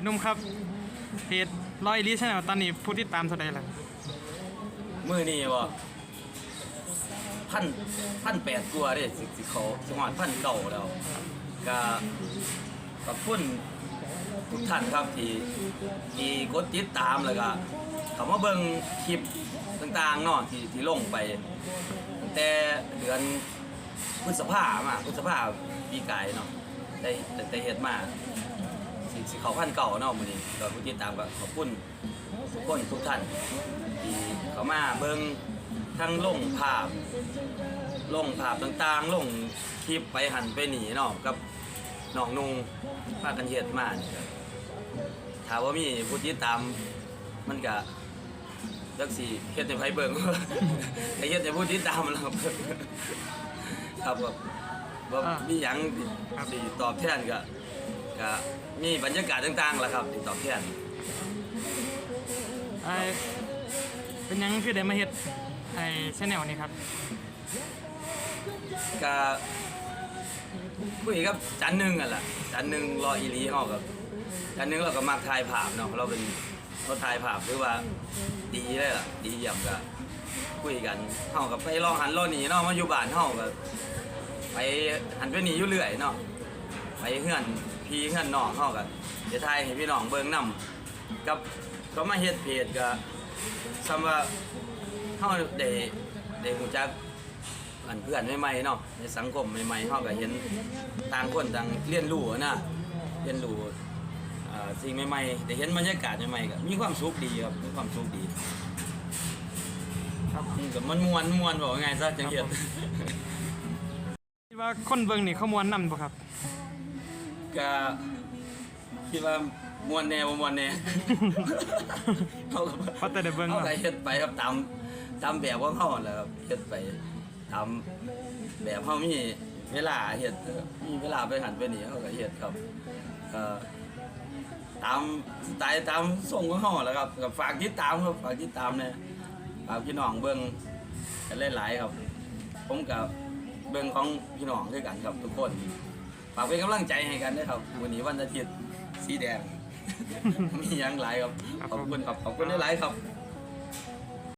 ไอ้นุ่มครับเพจร้อยลิชแนลตอนนี้ผู้ติดตามเท่าไหร่ล้วมือนี่บ่พันพันแปดกว่าเด้สิสิเขาสิหอดพันเก่าแล้วก็ขอบคุณทุกท่านครับที่ที่กดติดตามแล้วก็เขามาเบิ่งคลิปต่างๆเนาะที่ที่ลงไปตั้งแต่เดือนพฤษภามาพฤษภาปีกายเนาะได้ได้เฮ็ดมา สิสิเขาพันเก่าเนาะมื้อนี้ก็ผู้ติดตามก็ขอบคุณทุกคนทุกท่านที่เขามาเบิ่งทั้งลงภาพลงภาพต่างๆลงคลิปไปหันไปหนีเนาะกับน้องนุงพากันเฮ็ดมานี่ก็ถามว่ามีผู้ติดตามมันก็จักสิเฮ็ดให้ไผเบิ่งไอ้เฮ็ดให้ผู้ติดตามแล้วครับครับแบบบ่มีหยังที่สิตอบแทนก็ ก็มีบรรยากาศต่างๆล่ะครับที่ตอบแทนไอ้เป็นหยังคือได้มาเฮ็ดไอ้ชแนลนี่ครับก็คุยกับจันหนึ่งอะล่ะจันหนึ่งรออีหลีเฮากับจันหนึ่งเราก็มักถ่ายภาพเนาะเราเป็นเราถ่ายภาพหรือว่าดีเลยล่ะดีเยี่ยมก็คุยกันเฮากับไปลองหันรอหนีเนาะมาอยู่บ้านเฮาก็ไปหันไปหนีอยู่เรื่อยเนาะ ไปเฮือนพี่เฮือนน้องเฮาก็จะถ่ายให้พี่น้องเบิ่งนํกับก็มาเฮ็ดเพจก็ซ้ำว่าเฮาได้ได้ฮู้จักอันเพื่อนใหม่ๆเนาะในสังคมใหม่ๆเขาก็เห็นต่างคนต่างเรียนรู้นะเรียนรู้อ่าสิ่งใหม่ๆได้เห็นบรรยากาศใหม่ๆก็มีความสุขดีครับมีความสุขดีครับมก็มันมวนมวนบอกว่าไงซะจังเห็นคิว่าคนเบิ่งนี่เขามวนนำบ่ครับ ก็คิดว่ามวนแน่บ่มวนแน่ เขาก็เพราะแต่ได้เบิ่งเขาเนาะก็เฮ็ดไปครับตามตามแบบของเขาแหละครับเฮ็ดไปตามแบบเขามีเวลาเฮ็ดมีเวลาไปหันไปนี่เขาก็เฮ็ดครับเอ่อตามสไตล์ตามส่งของเขาแหละครับก็ฝากติดตามครับฝากติดตามเนี่ยฝากพี่น้องเบิ่งกันหลายๆครับ ผมกับเบิ่งของพี่น้องด้วยกันครับทุกคน ฝากเป็นกำลังใจให้กันด้วยครับ วันนี้วันอาทิตย์สีแดง มีอยังหลายครับ ขอบคุณครับ ขอบคุณหลายๆครับ